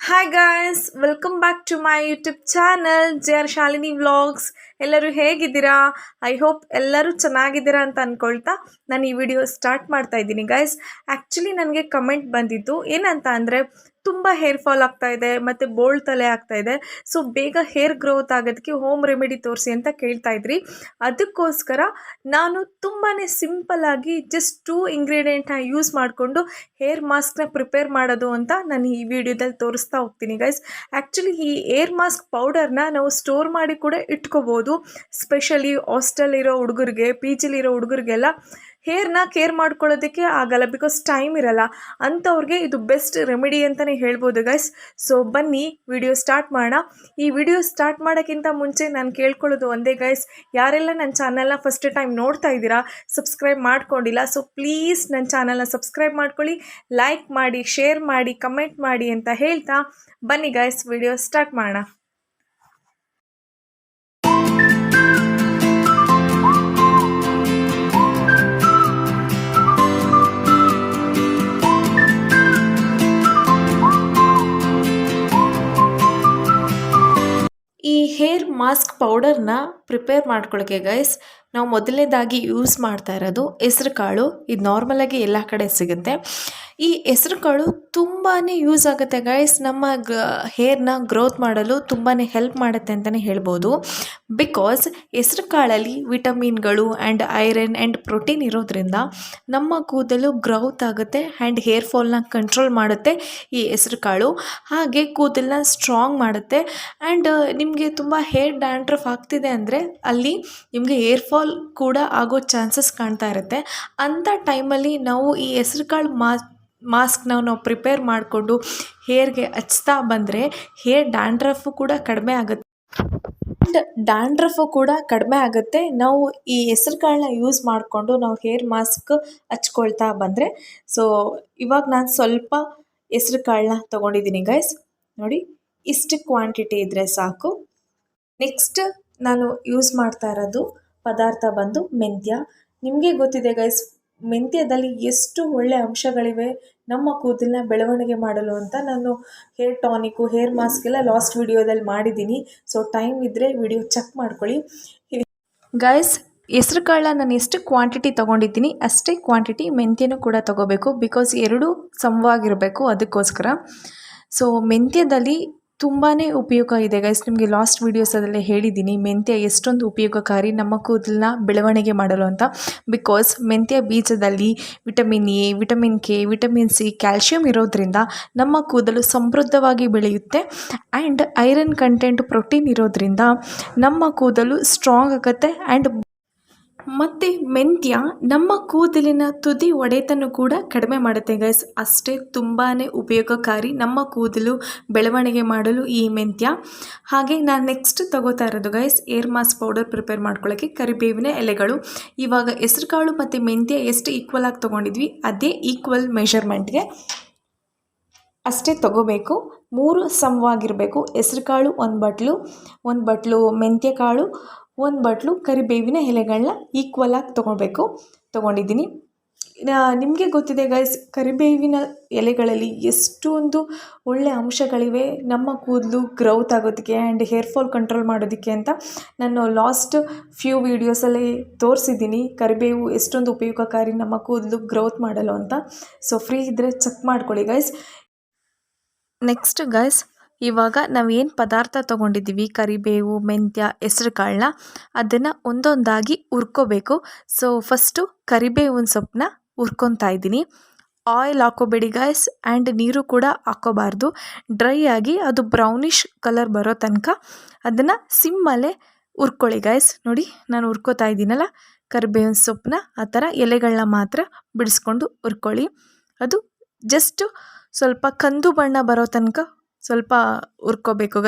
Hi guys welcome back to my YouTube channel J R Shalini vlogs ಎಲ್ಲರೂ ಹೇಗಿದ್ದೀರಾ? I hope ಎಲ್ಲರೂ ಚೆನ್ನಾಗಿದ್ದೀರಾ ಅಂತ ಅಂದ್ಕೊಳ್ತಾ ನಾನು ಈ ವಿಡಿಯೋ ಸ್ಟಾರ್ಟ್ ಮಾಡ್ತಾ ಇದ್ದೀನಿ ಗಾಯ್ಸ್ ಆ್ಯಕ್ಚುಲಿ ನನಗೆ ಕಮೆಂಟ್ ಬಂದಿತ್ತು ಏನಂತ ಅಂದರೆ ತುಂಬ ಹೇರ್ ಫಾಲ್ ಆಗ್ತಾ ಇದೆ, ಮತ್ತು ಬೋಲ್ಡ್ ತಲೆ ಆಗ್ತಾ ಇದೆ. ಸೊ ಬೇಗ ಹೇರ್ ಗ್ರೋತ್ ಆಗೋದಕ್ಕೆ ಹೋಮ್ ರೆಮಿಡಿ ತೋರಿಸಿ ಅಂತ ಕೇಳ್ತಾ ಇದ್ರಿ. ಅದಕ್ಕೋಸ್ಕರ ನಾನು ತುಂಬಾ ಸಿಂಪಲ್ಲಾಗಿ ಜಸ್ಟ್ ಟೂ ಇಂಗ್ರೀಡಿಯೆಂಟ್ನ ಯೂಸ್ ಮಾಡಿಕೊಂಡು ಹೇರ್ ಮಾಸ್ಕ್ನ ಪ್ರಿಪೇರ್ ಮಾಡೋದು ಅಂತ ನಾನು ಈ ವಿಡಿಯೋದಲ್ಲಿ ತೋರಿಸ್ತಾ ಹೋಗ್ತೀನಿ ಗೈಸ್ ಆ್ಯಕ್ಚುಲಿ ಈ ಏರ್ ಮಾಸ್ಕ್ ಪೌಡರ್ನ ನಾವು ಸ್ಟೋರ್ ಮಾಡಿ ಕೂಡ ಇಟ್ಕೋಬೋದು. ಸ್ಪೆಷಲಿ ಹಾಸ್ಟೆಲ್ ಇರೋ ಹುಡುಗರಿಗೆ ಪಿ ಜಿಲಿರೋ ಹುಡುಗರಿಗೆಲ್ಲ ಹೇರ್ನ ಕೇರ್ ಮಾಡ್ಕೊಳ್ಳೋದಕ್ಕೆ ಆಗಲ್ಲ ಬಿಕಾಸ್ ಟೈಮ್ ಇರಲ್ಲ. ಅಂಥವ್ರಿಗೆ ಇದು ಬೆಸ್ಟ್ ರೆಮಿಡಿ ಅಂತಲೇ ಹೇಳ್ಬೋದು ಗೈಸ್ ಸೊ ಬನ್ನಿ ವಿಡಿಯೋ ಸ್ಟಾರ್ಟ್ ಮಾಡೋಣ. ಈ ವಿಡಿಯೋ ಸ್ಟಾರ್ಟ್ ಮಾಡೋಕ್ಕಿಂತ ಮುಂಚೆ ನಾನು ಕೇಳ್ಕೊಳ್ಳೋದು ಒಂದೇ ಗೈಸ್ ಯಾರೆಲ್ಲ ನನ್ನ ಚಾನಲ್ನ ಫಸ್ಟ್ ಟೈಮ್ ನೋಡ್ತಾ ಇದ್ದೀರಾ ಸಬ್ಸ್ಕ್ರೈಬ್ ಮಾಡ್ಕೊಂಡಿಲ್ಲ ಸೊ ಪ್ಲೀಸ್ ನನ್ನ ಚಾನಲ್ನ ಸಬ್ಸ್ಕ್ರೈಬ್ ಮಾಡ್ಕೊಳ್ಳಿ. ಲೈಕ್ ಮಾಡಿ ಶೇರ್ ಮಾಡಿ ಕಮೆಂಟ್ ಮಾಡಿ ಅಂತ ಹೇಳ್ತಾ ಬನ್ನಿ ಗೈಸ್ ವಿಡಿಯೋ ಸ್ಟಾರ್ಟ್ ಮಾಡೋಣ. ಪೌಡರ್ನ ಪ್ರಿಪೇರ್ ಮಾಡ್ಕೊಳ್ಳೋಕ್ಕೆ ಗೈಸ್ ನಾವು ಮೊದಲನೇದಾಗಿ ಯೂಸ್ ಮಾಡ್ತಾ ಇರೋದು ಹೆಸ್ರು ಕಾಳು. ಇದು ನಾರ್ಮಲಾಗಿ ಎಲ್ಲ ಕಡೆ ಸಿಗುತ್ತೆ. ಈ ಹೆಸ್ರು ಕಾಳು ತುಂಬಾ ಯೂಸ್ ಆಗುತ್ತೆ ಗೈಸ್ ನಮ್ಮ ಗ ಹೇರ್ನ ಗ್ರೋತ್ ಮಾಡಲು ತುಂಬಾ ಹೆಲ್ಪ್ ಮಾಡುತ್ತೆ ಅಂತಲೇ ಹೇಳ್ಬೋದು. ಬಿಕಾಸ್ ಹೆಸ್ರು ಕಾಳಲ್ಲಿ ವಿಟಮಿನ್ಗಳು ಆ್ಯಂಡ್ ಐರನ್ ಆ್ಯಂಡ್ ಪ್ರೋಟೀನ್ ಇರೋದ್ರಿಂದ ನಮ್ಮ ಕೂದಲು ಗ್ರೌತ್ ಆಗುತ್ತೆ ಆ್ಯಂಡ್ ಹೇರ್ ಫಾಲ್ನ ಕಂಟ್ರೋಲ್ ಮಾಡುತ್ತೆ ಈ ಹೆಸ್ರು ಕಾಳು. ಹಾಗೆ ಕೂದಲನ್ನ ಸ್ಟ್ರಾಂಗ್ ಮಾಡುತ್ತೆ. ಆ್ಯಂಡ್ ನಿಮಗೆ ತುಂಬ ಹೇರ್ ಡ್ಯಾಂಡ್ರಫ್ ಆಗ್ತಿದೆ ಅಂದರೆ ಅಲ್ಲಿ ನಿಮಗೆ ಹೇರ್ ಫಾಲ್ ಕೂಡ ಆಗೋ ಚಾನ್ಸಸ್ ಕಾಣ್ತಾ ಇರುತ್ತೆ. ಅಂಥ ಟೈಮಲ್ಲಿ ನಾವು ಈ ಹೆಸ್ರು ಕಾಳು ಮಾ ಮಾಸ್ಕ್ನ ನಾವು ಪ್ರಿಪೇರ್ ಮಾಡಿಕೊಂಡು ಹೇರ್ಗೆ ಹಚ್ತಾ ಬಂದರೆ ಹೇರ್ ಡ್ಯಾಂಡ್ರಫು ಕೂಡ ಕಡಿಮೆ ಆಗುತ್ತೆ. ಆ್ಯಂಡ್ ಡ್ಯಾಂಡ್ರಫು ಕೂಡ ಕಡಿಮೆ ಆಗುತ್ತೆ. ನಾವು ಈ ಹೆಸ್ರು ಕಾಳನ್ನ ಯೂಸ್ ಮಾಡಿಕೊಂಡು ನಾವು ಹೇರ್ ಮಾಸ್ಕ್ ಹಚ್ಕೊಳ್ತಾ ಬಂದರೆ. ಸೊ ಇವಾಗ ನಾನು ಸ್ವಲ್ಪ ಹೆಸ್ರು ಕಾಳನ್ನ ತೊಗೊಂಡಿದ್ದೀನಿ ಗೈಸ್ ನೋಡಿ, ಇಷ್ಟು ಕ್ವಾಂಟಿಟಿ ಇದ್ದರೆ ಸಾಕು. ನೆಕ್ಸ್ಟ್ ನಾನು ಯೂಸ್ ಮಾಡ್ತಾ ಇರೋದು ಪದಾರ್ಥ ಬಂದು ಮೆಂತ್ಯ. ನಿಮಗೆ ಗೊತ್ತಿದೆ ಗೈಸ್ ಮೆಂತ್ಯದಲ್ಲಿ ಎಷ್ಟು ಒಳ್ಳೆ ಅಂಶಗಳಿವೆ, ನಮ್ಮ ಕೂದಲನ್ನ ಬೆಳವಣಿಗೆ ಮಾಡಲು ಅಂತ ನಾನು ಹೇರ್ ಟಾನಿಕು ಹೇರ್ ಮಾಸ್ಕ್ ಎಲ್ಲ ಲಾಸ್ಟ್ ವಿಡಿಯೋದಲ್ಲಿ ಮಾಡಿದ್ದೀನಿ. ಸೊ ಟೈಮ್ ಇದ್ದರೆ ವಿಡಿಯೋ ಚೆಕ್ ಮಾಡ್ಕೊಳ್ಳಿ. ಗೈಸ್ ಹೆಸ್ರು ಕಾಳನ್ನ ನಾನು ಎಷ್ಟು ಕ್ವಾಂಟಿಟಿ ತೊಗೊಂಡಿದ್ದೀನಿ, ಅಷ್ಟೇ ಕ್ವಾಂಟಿಟಿ ಮೆಂತ್ಯನೂ ಕೂಡ ತೊಗೋಬೇಕು ಬಿಕಾಸ್ ಎರಡೂ ಸಮವಾಗಿರಬೇಕು ಅದಕ್ಕೋಸ್ಕರ. ಸೊ ಮೆಂತ್ಯದಲ್ಲಿ ತುಂಬಾ ಉಪಯೋಗ ಇದೆ ಗೈಸ್ ನಿಮಗೆ ಲಾಸ್ಟ್ ವೀಡಿಯೋಸದಲ್ಲೇ ಹೇಳಿದ್ದೀನಿ, ಮೆಂತ್ಯ ಎಷ್ಟೊಂದು ಉಪಯೋಗಕಾರಿ ನಮ್ಮ ಕೂದಲನ್ನ ಬೆಳವಣಿಗೆ ಮಾಡಲು ಅಂತ. ಬಿಕಾಸ್ ಮೆಂತ್ಯ ಬೀಜದಲ್ಲಿ vitamin A vitamin K vitamin C calcium ಇರೋದ್ರಿಂದ ನಮ್ಮ ಕೂದಲು ಸಮೃದ್ಧವಾಗಿ ಬೆಳೆಯುತ್ತೆ. ಆ್ಯಂಡ್ ಐರನ್ ಕಂಟೆಂಟ್ ಪ್ರೋಟೀನ್ ಇರೋದ್ರಿಂದ ನಮ್ಮ ಕೂದಲು ಸ್ಟ್ರಾಂಗ್ ಆಗುತ್ತೆ ಆ್ಯಂಡ್ ಮತ್ತು ಮೆಂತ್ಯ ನಮ್ಮ ಕೂದಲಿನ ತುದಿ ಒಡೆತನ್ನು ಕೂಡ ಕಡಿಮೆ ಮಾಡುತ್ತೆ ಗೈಸ್ ಅಷ್ಟೇ ತುಂಬಾ ಉಪಯೋಗಕಾರಿ ನಮ್ಮ ಕೂದಲು ಬೆಳವಣಿಗೆ ಮಾಡಲು ಈ ಮೆಂತ್ಯ. ಹಾಗೆ ನಾನು ನೆಕ್ಸ್ಟ್ ತಗೋತಾ ಇರೋದು guys hair mask powder prepare ಮಾಡ್ಕೊಳ್ಳೋಕ್ಕೆ ಕರಿಬೇವಿನ ಎಲೆಗಳು. ಇವಾಗ ಹೆಸ್ರುಕಾಳು ಮತ್ತು ಮೆಂತ್ಯ ಎಷ್ಟು ಈಕ್ವಲ್ ಆಗಿ ತೊಗೊಂಡಿದ್ವಿ, ಅದೇ ಈಕ್ವಲ್ ಮೆಷರ್ಮೆಂಟ್ಗೆ ಅಷ್ಟೇ ತಗೋಬೇಕು. ಮೂರು ಸಮವಾಗಿರಬೇಕು. ಹೆಸ್ರುಕಾಳು ಒಂದು ಬಟ್ಲು ಒಂದು ಬಟ್ಲು ಮೆಂತ್ಯ ಕಾಳು ಒಂದು ಬಟ್ಲು ಕರಿಬೇವಿನ ಎಲೆಗಳನ್ನ ಈಕ್ವಲಾಗಿ ತೊಗೊಳ್ಬೇಕು. ತೊಗೊಂಡಿದ್ದೀನಿ. ನಿಮಗೆ ಗೊತ್ತಿದೆ ಗೈಸ್ ಕರಿಬೇವಿನ ಎಲೆಗಳಲ್ಲಿ ಎಷ್ಟೊಂದು ಒಳ್ಳೆಯ ಅಂಶಗಳಿವೆ. ನಮ್ಮ ಕೂದಲು ಗ್ರೌತ್ ಆಗೋದಕ್ಕೆ ಆ್ಯಂಡ್ ಹೇರ್ ಫಾಲ್ ಕಂಟ್ರೋಲ್ ಮಾಡೋದಕ್ಕೆ ಅಂತ ನಾನು ಲಾಸ್ಟ್ ಫ್ಯೂ ವೀಡಿಯೋಸಲ್ಲಿ ತೋರಿಸಿದ್ದೀನಿ. ಕರಿಬೇವು ಎಷ್ಟೊಂದು ಉಪಯೋಗಕಾರಿ ನಮ್ಮ ಕೂದಲು ಗ್ರೌತ್ ಮಾಡಲು ಅಂತ. ಸೊ ಫ್ರೀ ಇದ್ದರೆ ಚೆಕ್ ಮಾಡ್ಕೊಳ್ಳಿ ಗೈಸ್ ನೆಕ್ಸ್ಟ್ ಗೈಸ್ ಇವಾಗ ನಾವು ಏನು ಪದಾರ್ಥ ತೊಗೊಂಡಿದ್ದೀವಿ? ಕರಿಬೇವು, ಮೆಂತ್ಯ ಹೆಸ್ರು ಕಾಳನ್ನ ಅದನ್ನು ಒಂದೊಂದಾಗಿ ಹುರ್ಕೋಬೇಕು. ಸೊ ಫಸ್ಟು ಕರಿಬೇವಿನ ಸೊಪ್ಪನ್ನ ಹುರ್ಕೊತಾ ಇದ್ದೀನಿ. ಆಯಿಲ್ ಹಾಕೋಬೇಡಿ ಗಾಯ್ಸ್ ಆ್ಯಂಡ್ ನೀರು ಕೂಡ ಹಾಕೋಬಾರ್ದು ಡ್ರೈ ಆಗಿ ಅದು ಬ್ರೌನಿಷ್ ಕಲರ್ ಬರೋ ತನಕ ಅದನ್ನು ಸಿಮ್ಮಲ್ಲೇ ಹುರ್ಕೊಳ್ಳಿ ಗಾಯ್ಸ್ ನೋಡಿ, ನಾನು ಹುರ್ಕೋತಾ ಇದ್ದೀನಲ್ಲ? ಕರಿಬೇವಿನ ಸೊಪ್ಪನ್ನ ಆ ಥರ ಎಲೆಗಳನ್ನ ಮಾತ್ರ ಬಿಡಿಸ್ಕೊಂಡು ಹುರ್ಕೊಳ್ಳಿ. ಅದು ಜಸ್ಟು ಸ್ವಲ್ಪ ಕಂದು ಬಣ್ಣ ಬರೋ ತನಕ ಸ್ವಲ್ಪ ಹುರ್ಕೋಬೇಕು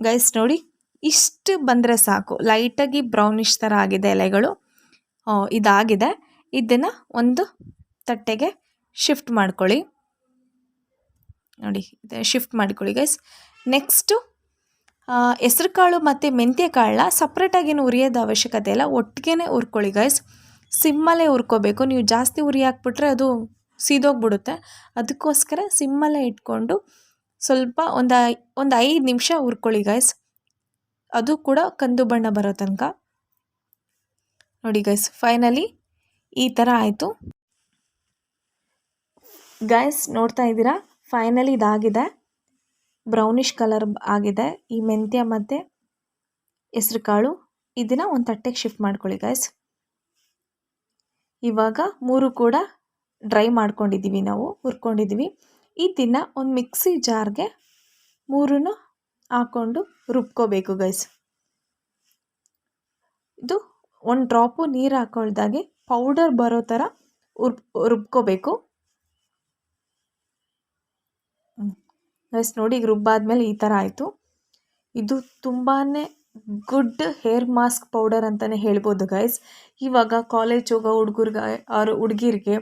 ಗೈಸ್ ನೋಡಿ, ಇಷ್ಟು ಬಂದರೆ ಸಾಕು. ಲೈಟಾಗಿ ಬ್ರೌನಿಷ್ ಥರ ಆಗಿದೆ ಎಲೆಗಳು. ಇದಾಗಿದೆ. ಇದನ್ನು ಒಂದು ತಟ್ಟೆಗೆ ಶಿಫ್ಟ್ ಮಾಡ್ಕೊಳ್ಳಿ. ನೋಡಿ ಶಿಫ್ಟ್ ಮಾಡ್ಕೊಳ್ಳಿ ಗೈಸ್. ನೆಕ್ಸ್ಟು ಹೆಸ್ರು ಕಾಳು ಮತ್ತು ಮೆಂತ್ಯ ಕಾಳನ್ನ ಸಪ್ರೇಟಾಗೇನು ಉರಿಯೋದು ಅವಶ್ಯಕತೆ ಇಲ್ಲ. ಒಟ್ಟಿಗೆ ಹುರ್ಕೊಳ್ಳಿ ಗೈಸ್. ಸಿಮ್ಮಲ್ಲೇ ಹುರ್ಕೋಬೇಕು. ನೀವು ಜಾಸ್ತಿ ಉರಿ ಹಾಕ್ಬಿಟ್ರೆ ಅದು ಸೀದೋಗ್ಬಿಡುತ್ತೆ. ಅದಕ್ಕೋಸ್ಕರ ಸಿಮ್ಮಲ್ಲೇ ಇಟ್ಕೊಂಡು ಸ್ವಲ್ಪ ಒಂದು ಒಂದು ಐದು ನಿಮಿಷ ಹುರ್ಕೊಳ್ಳಿ ಗೈಸ್ ಅದು ಕೂಡ ಕಂದು ಬಣ್ಣ ಬರೋ ತನಕ. ನೋಡಿ ಗೈಸ್ ಫೈನಲಿ ಈ ಥರ ಆಯಿತು. ಗೈಸ್ ನೋಡ್ತಾ ಇದ್ದೀರಾ? ಫೈನಲಿ ಇದಾಗಿದೆ. ಬ್ರೌನಿಷ್ ಕಲರ್ ಆಗಿದೆ. ಈ ಮೆಂತ್ಯ ಮತ್ತು ಹೆಸ್ರು ಕಾಳು. ಇದನ್ನು ಒಂದು ತಟ್ಟೆಗೆ ಶಿಫ್ಟ್ ಮಾಡ್ಕೊಳ್ಳಿ ಗೈಸ್ ಇವಾಗ ಮೂರು ಕೂಡ ಡ್ರೈ ಮಾಡ್ಕೊಂಡಿದ್ದೀವಿ ನಾವು ಹುರ್ಕೊಂಡಿದ್ದೀವಿ ಇದನ್ನು ಒಂದು ಮಿಕ್ಸಿ ಜಾರ್ಗೆ ಮೂರನ್ನು ಹಾಕ್ಕೊಂಡು ರುಬ್ಕೋಬೇಕು ಗೈಸ್ ಇದು ಒಂದು ಡ್ರಾಪು ನೀರು ಹಾಕೊಳ್ದಾಗೆ ಪೌಡರ್ ಬರೋ ಥರ ರುಬ್ ರುಬ್ಕೋಬೇಕು. ಗೈಸ್ ನೋಡಿ ಈಗ ರುಬ್ಬಾದ್ಮೇಲೆ ಈ ಥರ ಆಯಿತು. ಇದು ತುಂಬಾ ಗುಡ್ ಹೇರ್ ಮಾಸ್ಕ್ ಪೌಡರ್ ಅಂತಲೇ ಹೇಳ್ಬೋದು ಗೈಸ್ ಇವಾಗ ಕಾಲೇಜ್ ಹೋಗೋ ಹುಡುಗರ್ಗೆ ಅವ್ರ ಹುಡುಗಿರಿಗೆ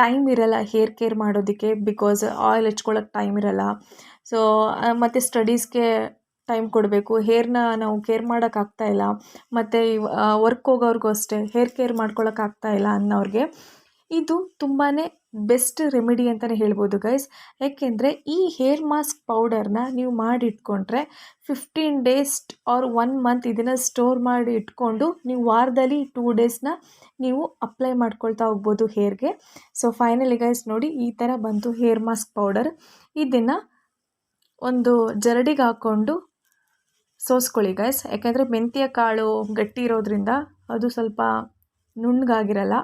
ಟೈಮ್ ಇರಲ್ಲ ಹೇರ್ ಕೇರ್ ಮಾಡೋದಕ್ಕೆ ಬಿಕಾಸ್ ಆಯಿಲ್ ಹಚ್ಕೊಳ್ಳೋಕ್ಕೆ ಟೈಮ್ ಇರಲ್ಲ. ಸೊ ಮತ್ತು ಸ್ಟಡೀಸ್ಗೆ ಟೈಮ್ ಕೊಡಬೇಕು. ಹೇರ್ನ ನಾವು ಕೇರ್ ಮಾಡೋಕ್ಕಾಗ್ತಾ ಇಲ್ಲ. ಮತ್ತು ವರ್ಕ್ ಹೋಗೋರ್ಗೂ ಅಷ್ಟೇ ಹೇರ್ ಕೇರ್ ಮಾಡ್ಕೊಳ್ಳೋಕ್ಕಾಗ್ತಾಯಿಲ್ಲ ಅನ್ನೋರಿಗೆ. ಇದು ತುಂಬಾ ಬೆಸ್ಟ್ ರೆಮಿಡಿ ಅಂತಲೇ ಹೇಳ್ಬೋದು ಗೈಸ್ ಯಾಕೆಂದರೆ ಈ ಹೇರ್ ಮಾಸ್ಕ್ ಪೌಡರ್ನ ನೀವು ಮಾಡಿ ಇಟ್ಕೊಂಡ್ರೆ fifteen days or one month ಇದನ್ನು ಸ್ಟೋರ್ ಮಾಡಿ ಇಟ್ಕೊಂಡು ನೀವು ವಾರದಲ್ಲಿ ಟೂ ಡೇಸ್ನ ನೀವು ಅಪ್ಲೈ ಮಾಡ್ಕೊಳ್ತಾ ಹೋಗ್ಬೋದು ಹೇರ್ಗೆ ಸೊ ಫೈನಲಿ ಗೈಸ್ ನೋಡಿ ಈ ಥರ ಬಂತು ಹೇರ್ ಮಾಸ್ಕ್ ಪೌಡರ್ ಇದನ್ನು ಒಂದು ಜರಡಿಗೆ ಹಾಕ್ಕೊಂಡು ಸೋಸ್ಕೊಳ್ಳಿ ಗೈಸ್ ಯಾಕೆಂದರೆ ಮೆಂತ್ಯ ಕಾಳು ಗಟ್ಟಿ ಇರೋದ್ರಿಂದ ಅದು ಸ್ವಲ್ಪ ನುಣ್ಣಗಾಗಿರಲ್ಲ.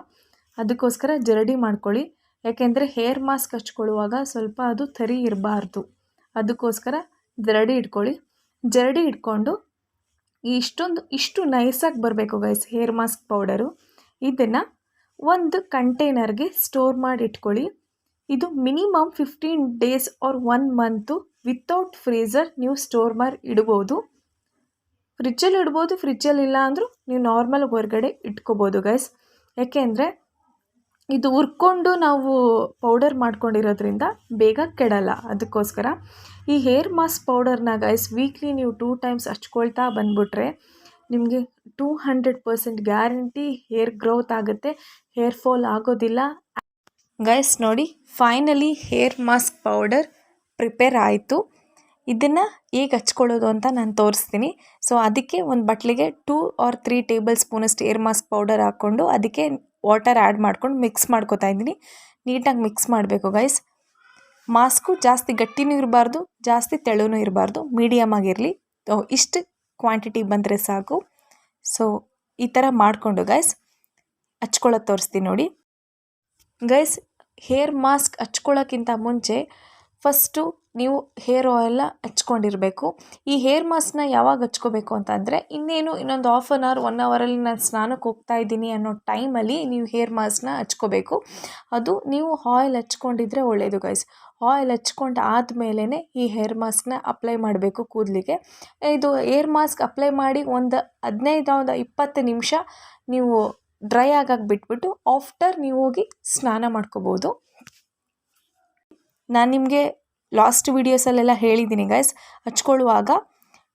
ಅದಕ್ಕೋಸ್ಕರ ಜರಡಿ ಮಾಡ್ಕೊಳ್ಳಿ. ಯಾಕೆಂದರೆ ಹೇರ್ ಮಾಸ್ಕ್ ಹಚ್ಕೊಳ್ಳುವಾಗ ಸ್ವಲ್ಪ ಅದು ತರಿ ಇರಬಾರ್ದು. ಅದಕ್ಕೋಸ್ಕರ ಜರಡಿ ಇಟ್ಕೊಳ್ಳಿ. ಜರಡಿ ಇಟ್ಕೊಂಡು ಇಷ್ಟೊಂದು, ಇಷ್ಟು ನೈಸಾಗಿ ಬರಬೇಕು ಗೈಸ್ ಹೇರ್ ಮಾಸ್ಕ್ ಪೌಡರು ಇದನ್ನು ಒಂದು ಕಂಟೈನರ್ಗೆ ಸ್ಟೋರ್ ಮಾಡಿ ಇಟ್ಕೊಳ್ಳಿ. ಇದು minimum fifteen days or one month without freezer ನೀವು ಸ್ಟೋರ್ ಮಾಡಿ ಇಡ್ಬೋದು. ಫ್ರಿಜ್ಜಲ್ಲಿ ಇಡ್ಬೋದು ಫ್ರಿಜ್ಜಲ್ಲಿ ಇಲ್ಲ ಅಂದರೂ ನೀವು ನಾರ್ಮಲ್ ಹೊರಗಡೆ ಇಟ್ಕೋಬೋದು ಗೈಸ್ ಯಾಕೆಂದರೆ ಇದು ಉರ್ಕೊಂಡು ನಾವು ಪೌಡರ್ ಮಾಡ್ಕೊಂಡಿರೋದ್ರಿಂದ ಬೇಗ ಕೆಡಲ್ಲ. ಅದಕ್ಕೋಸ್ಕರ ಈ ಹೇರ್ ಮಾಸ್ಕ್ ಪೌಡರ್ನ ಗೈಸ್ ವೀಕ್ಲಿ ನೀವು ಟೂ ಟೈಮ್ಸ್ ಹಚ್ಕೊಳ್ತಾ ಬಂದುಬಿಟ್ರೆ ನಿಮಗೆ two hundred percent guarantee hair growth ಆಗುತ್ತೆ ಹೇರ್ ಫಾಲ್ ಆಗೋದಿಲ್ಲ. ಗೈಸ್ ನೋಡಿ finally hair mask powder prepare ಆಯಿತು. ಇದನ್ನು ಹೇಗೆ ಹಚ್ಕೊಳ್ಳೋದು ಅಂತ ನಾನು ತೋರಿಸ್ತೀನಿ. ಸೊ ಅದಕ್ಕೆ ಒಂದು ಬಟ್ಲಿಗೆ ಟೂ ಆರ್ ತ್ರೀ ಟೇಬಲ್ ಸ್ಪೂನಷ್ಟು ಏರ್ ಮಾಸ್ಕ್ ಪೌಡರ್ ಹಾಕ್ಕೊಂಡು ಅದಕ್ಕೆ ವಾಟರ್ ಆ್ಯಡ್ ಮಾಡ್ಕೊಂಡು ಮಿಕ್ಸ್ ಮಾಡ್ಕೋತಾ ಇದ್ದೀನಿ. ನೀಟಾಗಿ ಮಿಕ್ಸ್ ಮಾಡಬೇಕು ಗೈಸ್. ಮಾಸ್ಕು ಜಾಸ್ತಿ ಗಟ್ಟಿನೂ ಇರಬಾರ್ದು, ಜಾಸ್ತಿ ತೆಳುನೂ ಇರಬಾರ್ದು, ಮೀಡಿಯಮ್ ಆಗಿರಲಿ. ಇಷ್ಟು ಕ್ವಾಂಟಿಟಿ ಬಂದರೆ ಸಾಕು. ಸೊ, ಈ ಥರ ಮಾಡಿಕೊಂಡು ಗೈಸ್, ಹಚ್ಕೊಳ್ಳೋದು ತೋರಿಸ್ತೀನಿ ನೋಡಿ. ಗೈಸ್, ಹೇರ್ ಮಾಸ್ಕ್ ಹಚ್ಕೊಳ್ಳೋಕ್ಕಿಂತ ಮುಂಚೆ ಫಸ್ಟು ನೀವು ಹೇರ್ ಆಯಿಲ್ನ ಹಚ್ಕೊಂಡಿರಬೇಕು. ಈ ಹೇರ್ ಮಾಸ್ಕ್ನ ಯಾವಾಗ ಹಚ್ಕೋಬೇಕು ಅಂತಂದರೆ, ಇನ್ನೇನು ಇನ್ನೊಂದು ಹಾಫ್ ಆನ್ ಅವರ್ ಒನ್ ಅವರಲ್ಲಿ ನಾನು ಸ್ನಾನಕ್ಕೆ ಹೋಗ್ತಾ ಇದ್ದೀನಿ ಅನ್ನೋ ಟೈಮಲ್ಲಿ ನೀವು ಹೇರ್ ಮಾಸ್ಕ್ನ ಹಚ್ಕೋಬೇಕು. ಅದು ನೀವು ಆಯಿಲ್ ಹಚ್ಕೊಂಡಿದ್ರೆ ಒಳ್ಳೆಯದು ಗೈಸ್ ಆಯಿಲ್ ಹಚ್ಕೊಂಡು ಆದಮೇಲೆ ಈ ಹೇರ್ ಮಾಸ್ಕ್ನ ಅಪ್ಲೈ ಮಾಡಬೇಕು ಕೂದಲಿಗೆ. ಇದು ಹೇರ್ ಮಾಸ್ಕ್ ಅಪ್ಲೈ ಮಾಡಿ ಒಂದು ಹದಿನೈದು ಒಂದು ಇಪ್ಪತ್ತು ನಿಮಿಷ ನೀವು ಡ್ರೈ ಆಗಕ್ಕೆ ಬಿಟ್ಬಿಟ್ಟು ಆಫ್ಟರ್ ನೀವು ಹೋಗಿ ಸ್ನಾನ ಮಾಡ್ಕೋಬೋದು. ನಾನು ನಿಮಗೆ ಲಾಸ್ಟ್ ವೀಡಿಯೋಸಲ್ಲೆಲ್ಲ ಹೇಳಿದ್ದೀನಿ ಗೈಸ್ ಹಚ್ಕೊಳ್ಳುವಾಗ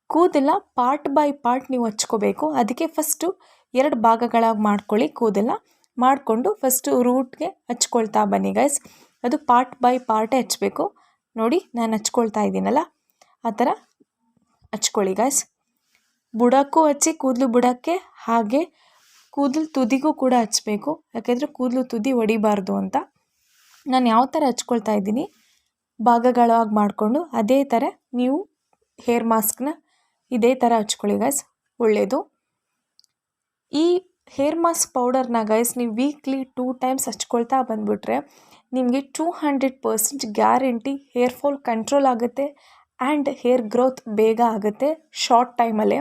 ಕೂದಲ ಪಾರ್ಟ್ ಬೈ ಪಾರ್ಟ್ ನೀವು ಹಚ್ಕೋಬೇಕು. ಅದಕ್ಕೆ ಫಸ್ಟು ಎರಡು ಭಾಗಗಳಾಗಿ ಮಾಡ್ಕೊಳ್ಳಿ ಕೂದಲ. ಮಾಡಿಕೊಂಡು ಫಸ್ಟು ರೂಟ್ಗೆ ಹಚ್ಕೊಳ್ತಾ ಬನ್ನಿ ಗೈಸ್ ಅದು ಪಾರ್ಟ್ ಬೈ ಪಾರ್ಟೇ ಹಚ್ಚಬೇಕು ನೋಡಿ, ನಾನು ಹಚ್ಕೊಳ್ತಾ ಇದ್ದೀನಲ್ಲ? ಆ ಥರ ಹಚ್ಕೊಳ್ಳಿ ಗೈಸ್ ಬುಡಕ್ಕೂ ಹಚ್ಚಿ ಕೂದಲು ಬುಡಕ್ಕೆ, ಹಾಗೆ ಕೂದಲು ತುದಿಗೂ ಕೂಡ ಹಚ್ಚಬೇಕು ಯಾಕೆಂದರೆ ಕೂದಲು ತುದಿ ಒಡಿಬಾರ್ದು ಅಂತ. ನಾನು ಯಾವ ಥರ ಹಚ್ಕೊಳ್ತಾ ಇದ್ದೀನಿ? ಭಾಗಗಳಾಗಿ ಮಾಡಿಕೊಂಡು ಅದೇ ಥರ ನೀವು ಹೇರ್ ಮಾಸ್ಕ್ನ ಇದೇ ಥರ ಹಚ್ಕೊಳ್ಳಿ ಗೈಸ್ ಒಳ್ಳೆಯದು ಈ ಹೇರ್ ಮಾಸ್ಕ್ ಪೌಡರ್ನ ಗೈಸ್ ನೀವು ವೀಕ್ಲಿ ಟೂ ಟೈಮ್ಸ್ ಹಚ್ಕೊಳ್ತಾ ಬಂದುಬಿಟ್ರೆ ನಿಮಗೆ two hundred percent guarantee hair fall control ಆಗುತ್ತೆ ಆ್ಯಂಡ್ ಹೇರ್ ಗ್ರೋತ್ ಬೇಗ ಆಗುತ್ತೆ ಶಾರ್ಟ್ ಟೈಮಲ್ಲೇ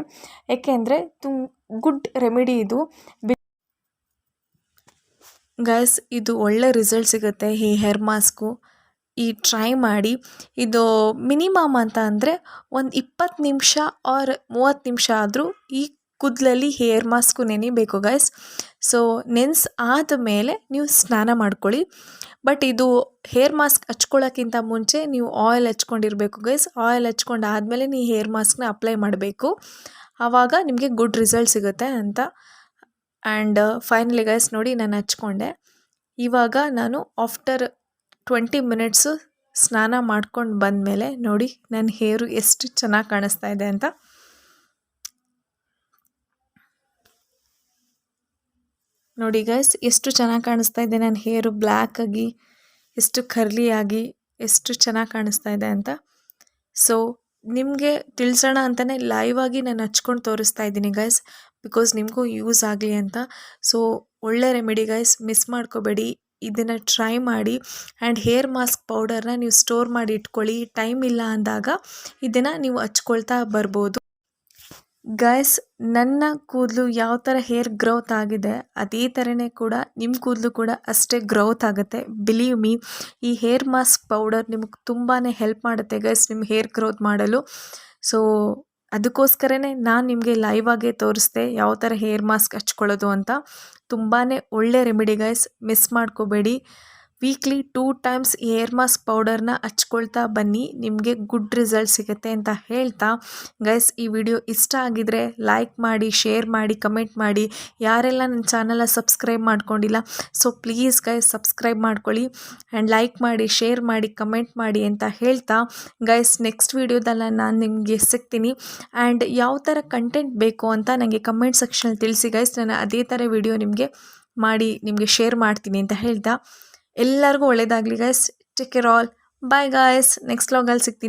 ಏಕೆಂದರೆ ತುಮ್ ಗುಡ್ ರೆಮಿಡಿ ಇದು. ಗೈಸ್ ಇದು ಒಳ್ಳೆ ರಿಸಲ್ಟ್ ಸಿಗುತ್ತೆ ಈ ಹೇರ್ ಮಾಸ್ಕು ಈ ಟ್ರೈ ಮಾಡಿ, ಇದು ಮಿನಿಮಮ್ ಅಂತ ಅಂದರೆ ಒಂದು ಇಪ್ಪತ್ತು ನಿಮಿಷ ಆರ್ ಮೂವತ್ತು ನಿಮಿಷ ಆದರೂ ಈ ಕೂದಲಲ್ಲಿ ಹೇರ್ ಮಾಸ್ಕು ನೆನಿಬೇಕು ಗೈಸ್ ಸೊ ನೆನ್ಸ್ ಆದಮೇಲೆ ನೀವು ಸ್ನಾನ ಮಾಡ್ಕೊಳ್ಳಿ. ಬಟ್ ಇದು ಹೇರ್ ಮಾಸ್ಕ್ ಹಚ್ಕೊಳ್ಳೋಕ್ಕಿಂತ ಮುಂಚೆ ನೀವು ಆಯಿಲ್ ಹಚ್ಕೊಂಡಿರಬೇಕು ಗೈಸ್ ಆಯಿಲ್ ಹಚ್ಕೊಂಡು ಆದಮೇಲೆ ನೀವು ಹೇರ್ ಮಾಸ್ಕ್ನ ಅಪ್ಲೈ ಮಾಡಬೇಕು. ಆವಾಗ ನಿಮಗೆ ಗುಡ್ ರಿಸಲ್ಟ್ ಸಿಗುತ್ತೆ ಅಂತ. ಆ್ಯಂಡ್ ಫೈನಲಿ ಗೈಸ್ ನೋಡಿ ನಾನು ಹಚ್ಕೊಂಡೆ. ಇವಾಗ ನಾನು ಆಫ್ಟರ್ ಟ್ವೆಂಟಿ ಮಿನಿಟ್ಸು ಸ್ನಾನ ಮಾಡ್ಕೊಂಡು ಬಂದಮೇಲೆ ನೋಡಿ ನನ್ನ ಹೇರು ಎಷ್ಟು ಚೆನ್ನಾಗಿ ಕಾಣಿಸ್ತಾ ಇದೆ ಅಂತ. ನೋಡಿ ಗೈಸ್ ಎಷ್ಟು ಚೆನ್ನಾಗಿ ಕಾಣಿಸ್ತಾ ಇದೆ ನನ್ನ ಹೇರು. ಬ್ಲ್ಯಾಕ್ ಆಗಿ, ಎಷ್ಟು ಕರ್ಲಿ ಆಗಿ, ಎಷ್ಟು ಚೆನ್ನಾಗಿ ಕಾಣಿಸ್ತಾ ಇದೆ ಅಂತ. ಸೊ ನಿಮಗೆ ತಿಳಿಸೋಣ ಅಂತಲೇ ಲೈವ್ ಆಗಿ ನಾನು ಹಚ್ಕೊಂಡು ತೋರಿಸ್ತಾ ಇದ್ದೀನಿ ಗೈಸ್ ಬಿಕಾಸ್ ನಿಮಗೂ ಯೂಸ್ ಆಗಲಿ ಅಂತ. ಸೊ ಒಳ್ಳೆ ರೆಮಿಡಿ ಗೈಸ್ ಮಿಸ್ ಮಾಡ್ಕೋಬೇಡಿ. ಇದನ್ನು ಟ್ರೈ ಮಾಡಿ ಆ್ಯಂಡ್ ಹೇರ್ ಮಾಸ್ಕ್ ಪೌಡರ್ನ ನೀವು ಸ್ಟೋರ್ ಮಾಡಿ ಇಟ್ಕೊಳ್ಳಿ. ಟೈಮ್ ಇಲ್ಲ ಅಂದಾಗ ಇದನ್ನು ನೀವು ಹಚ್ಕೊಳ್ತಾ ಬರ್ಬೋದು. ಗೈಸ್ ನನ್ನ ಕೂದಲು ಯಾವ ಥರ ಹೇರ್ ಗ್ರೋತ್ ಆಗಿದೆ, ಅದೇ ಥರನೇ ಕೂಡ ನಿಮ್ಮ ಕೂದಲು ಕೂಡ ಅಷ್ಟೇ ಗ್ರೋತ್ ಆಗುತ್ತೆ. ಬಿಲೀವ್ ಮೀ ಈ ಹೇರ್ ಮಾಸ್ಕ್ ಪೌಡರ್ ನಿಮಗೆ ತುಂಬಾ ಹೆಲ್ಪ್ ಮಾಡುತ್ತೆ ಗೈಸ್ ನಿಮ್ಮ ಹೇರ್ ಗ್ರೋತ್ ಮಾಡಲು. ಸೊ ಅದಕ್ಕೋಸ್ಕರನೇ ನಾನು ನಿಮಗೆ ಲೈವ್ ಆಗೇ ತೋರಿಸ್ದೆ ಯಾವ ಥರ ಹೇರ್ ಮಾಸ್ಕ್ ಹಚ್ಕೊಳ್ಳೋದು ಅಂತ. ತುಂಬಾ ಒಳ್ಳೆ ರೆಮಿಡಿ ಗೈಸ್ ಮಿಸ್ ಮಾಡ್ಕೋಬೇಡಿ. Weekly two times hair mask ಪೌಡರ್ನ ಹಚ್ಕೊಳ್ತಾ ಬನ್ನಿ, ನಿಮಗೆ ಗುಡ್ ರಿಸಲ್ಟ್ ಸಿಗುತ್ತೆ ಅಂತ ಹೇಳ್ತಾ. ಗೈಸ್ ಈ ವಿಡಿಯೋ ಇಷ್ಟ ಆಗಿದ್ರೆ ಲೈಕ್ ಮಾಡಿ ಶೇರ್ ಮಾಡಿ ಕಮೆಂಟ್ ಮಾಡಿ. ಯಾರೆಲ್ಲ ನನ್ನ ಚಾನಲ್ನ ಸಬ್ಸ್ಕ್ರೈಬ್ ಮಾಡ್ಕೊಂಡಿಲ್ಲ ಸೊ ಪ್ಲೀಸ್ ಗೈಸ್ ಸಬ್ಸ್ಕ್ರೈಬ್ ಮಾಡ್ಕೊಳ್ಳಿ ಆ್ಯಂಡ್ ಲೈಕ್ ಮಾಡಿ ಶೇರ್ ಮಾಡಿ ಕಮೆಂಟ್ ಮಾಡಿ ಅಂತ ಹೇಳ್ತಾ. ಗೈಸ್ ನೆಕ್ಸ್ಟ್ ವಿಡಿಯೋದಲ್ಲ ನಾನು ನಿಮಗೆ ಸಿಗ್ತೀನಿ ಆ್ಯಂಡ್ ಯಾವ ಥರ ಕಂಟೆಂಟ್ ಬೇಕು ಅಂತ ನನಗೆ ಕಮೆಂಟ್ ಸೆಕ್ಷನಲ್ಲಿ ತಿಳಿಸಿ. ಗೈಸ್ ನಾನು ಅದೇ ಥರ ವಿಡಿಯೋ ನಿಮಗೆ ಮಾಡಿ, ನಿಮಗೆ ಶೇರ್ ಮಾಡ್ತೀನಿ ಅಂತ ಹೇಳ್ತಾ. ಎಲ್ಲರಿಗೂ ಒಳ್ಳೇದಾಗಲಿ guys take care all bye guys next ಲಾಗಲ್ಲಿ ಸಿಗ್ತೀನಿ.